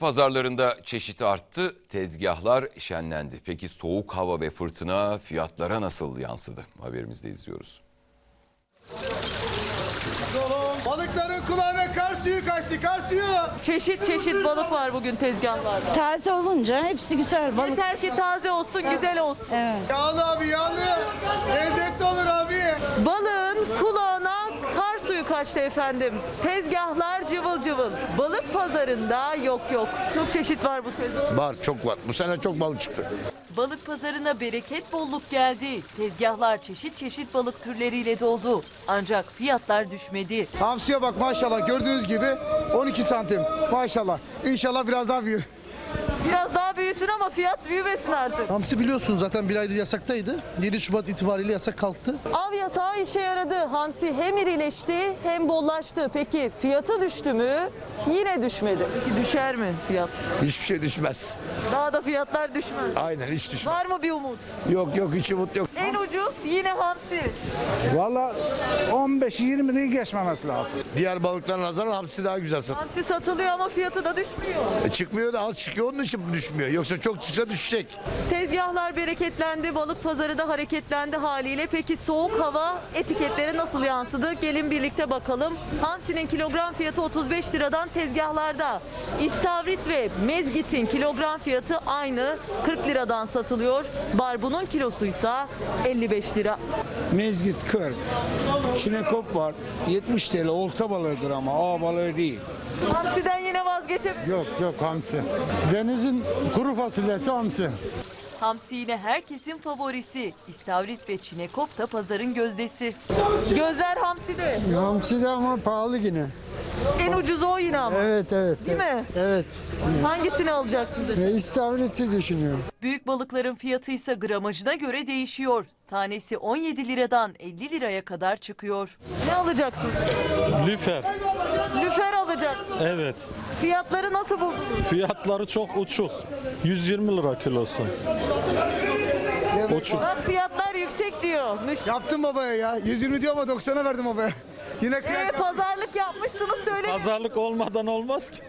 Balık pazarlarında çeşit arttı, tezgahlar şenlendi. Peki soğuk hava ve fırtına fiyatlara nasıl yansıdı? Haberimizde izliyoruz. Balıkların kulağına kar suyu kaçtı, kar suyu. Çeşit çeşit balık var bugün tezgahlarda. Taze olunca hepsi güzel balık. Yeter ki taze olsun, güzel olsun. Yağlı abi, yağlı. Lezzetli olur abi. Kulağına kaçtı efendim. Tezgahlar cıvıl cıvıl. Balık pazarında yok yok. Çok çeşit var bu sezon. Var çok var. Bu sene çok balık çıktı. Balık pazarına bereket bolluk geldi. Tezgahlar çeşit çeşit balık türleriyle doldu. Ancak fiyatlar düşmedi. Hamsiye bak maşallah gördüğünüz gibi 12 santim. Maşallah. İnşallah biraz daha büyür. Biraz daha fiyat büyümesin artık. Hamsi biliyorsunuz zaten bir aydır yasaktaydı. 7 Şubat itibariyle yasak kalktı. Av yasağı işe yaradı. Hamsi hem irileşti hem bollaştı. Peki fiyatı düştü mü? Yine düşmedi. Peki düşer mi fiyat? Hiçbir şey düşmez. Daha da fiyatlar düşmez. Aynen hiç düşmez. Var mı bir umut? Yok yok hiç umut yok. En ucuz yine hamsi. Valla 15-20'yi geçmemesi lazım. Diğer balıklara nazaran hamsi daha güzel satılıyor. Hamsi satılıyor ama fiyatı da düşmüyor. E, çıkmıyor da az çıkıyor onun için düşmüyor. Yoksa çok çıksa düşecek. Tezgahlar bereketlendi, balık pazarı da hareketlendi haliyle. Peki soğuk hava etiketlere nasıl yansıdı? Gelin birlikte bakalım. Hamsinin kilogram fiyatı 35 liradan tezgahlarda. İstavrit ve mezgitin kilogram fiyatı aynı 40 liradan satılıyor. Barbunun kilosuysa 55 lira. Mezgit 40. Çinekop var. 70 TL olta balığıdır ama ağ balığı değil. Hamsiden vazgeçemiyoruz. Yok yok hamsi. Denizin kuru fasulyesi hamsi. Hamsi yine herkesin favorisi. İstavrit ve çinekop da pazarın gözdesi. Gözler hamside. Hamsi de ama pahalı yine. En ucuz o yine ama. Evet evet. Değil mi? Evet. Hangisini alacaksınız? E, İstavriti düşünüyorum. Büyük balıkların fiyatı ise gramajına göre değişiyor. Tanesi 17 liradan 50 liraya kadar çıkıyor. Ne alacaksınız? Lüfer. Lüfer alacak. Evet. Fiyatları nasıl buldunuz? Fiyatları çok uçuk. 120 lira kilosu. Uçuk. Bak fiyatlar yüksek diyor. Müş- Yaptım babaya ya. 120 diyor ama 90'a verdim babaya. Yine Ee, kıyak. pazarlık yapmışsınız söyleyin. Pazarlık olmadan olmaz ki.